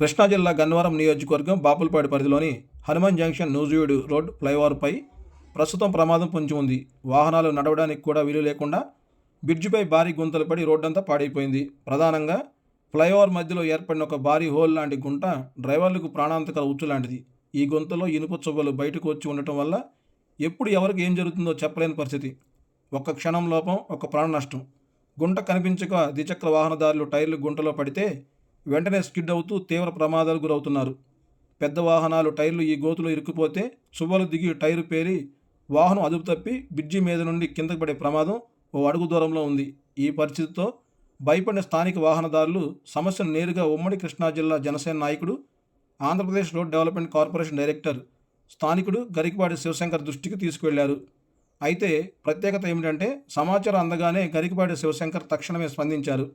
కృష్ణా జిల్లా గన్నవరం నియోజకవర్గం బాపులపాడు పరిధిలోని హనుమాన్ జంక్షన్ నూజుయుడు రోడ్ ఫ్లైఓవర్పై ప్రస్తుతం ప్రమాదం పొంచి ఉంది. వాహనాలు నడవడానికి కూడా వీలు లేకుండా బ్రిడ్జిపై భారీ గుంతలు పడి రోడ్డంతా పాడైపోయింది. ప్రధానంగా ఫ్లైఓవర్ మధ్యలో ఏర్పడిన ఒక భారీ హోల్ లాంటి గుంట డ్రైవర్లకు ప్రాణాంతక ఉచ్చు లాంటిది. ఈ గుంతలో ఇనుప చువ్వలు బయటకు వచ్చి ఉండటం వల్ల ఎప్పుడు ఎవరికి ఏం జరుగుతుందో చెప్పలేని పరిస్థితి. ఒక్క క్షణం లోపం ఒక ప్రాణ నష్టం గుంట కనిపించక ద్విచక్ర వాహనదారులు టైర్లు గుంటలో పడితే వెంటనే స్కిడ్ అవుతూ తీవ్ర ప్రమాదాలు గురవుతున్నారు. పెద్ద వాహనాలు టైర్లు ఈ గోతులో ఇరుక్కుపోతే చువ్వలు దిగి టైరు పేరి వాహనం అదుపు తప్పి బ్రిడ్జి మీద నుండి కిందకు పడే ప్రమాదం ఓ అడుగు దూరంలో ఉంది. ఈ పరిస్థితితో భయపడిన స్థానిక వాహనదారులు సమస్యను నేరుగా ఉమ్మడి కృష్ణా జిల్లా జనసేన నాయకుడు Andhra Pradesh road development corporation director స్థానికుడు Garikapati Shivshankar దృష్టికి తీసుకువెళ్ళారు. అయితే ప్రత్యేకత ఏమిటంటే సమాచారం అందగానే గరికపాటి శివశంకర్ తక్షణమే స్పందించారు.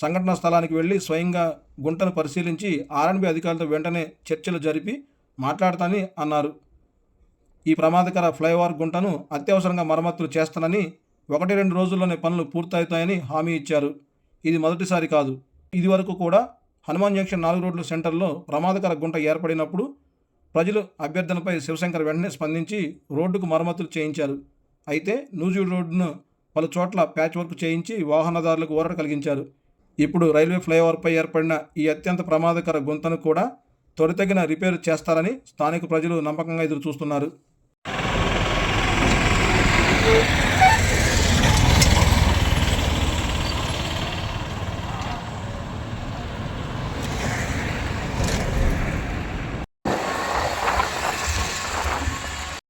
సంఘటనా స్థలానికి వెళ్ళి స్వయంగా గుంటను పరిశీలించి ఆర్ఎన్బి అధికారులతో వెంటనే చర్చలు జరిపి మాట్లాడతానని అన్నారు. ఈ ప్రమాదకర ఫ్లైఓవర్ గుంటను అత్యవసరంగా మరమ్మతులు చేస్తానని ఒకటి రెండు రోజుల్లోనే పనులు పూర్తవుతాయని హామీ ఇచ్చారు. ఇది మొదటిసారి కాదు. ఇది వరకు కూడా హనుమాన్ జంక్షన్ నాలుగు రోడ్ల సెంటర్లో ప్రమాదకర గుంట ఏర్పడినప్పుడు ప్రజలు అభ్యర్థనపై శివశంకర్ వెంటనే స్పందించి రోడ్డుకు మరమ్మతులు చేయించారు. అయితే నూజివీడు రోడ్డును పలు చోట్ల ప్యాచ్ వర్క్ చేయించి వాహనదారులకు ఊరట కలిగించారు. ఇప్పుడు రైల్వే ఫ్లైఓవర్పై ఏర్పడిన ఈ అత్యంత ప్రమాదకర గుంతను కూడా త్వరితగిన రిపేరు చేస్తారని స్థానిక ప్రజలు నమ్మకంగా ఎదురు చూస్తున్నారు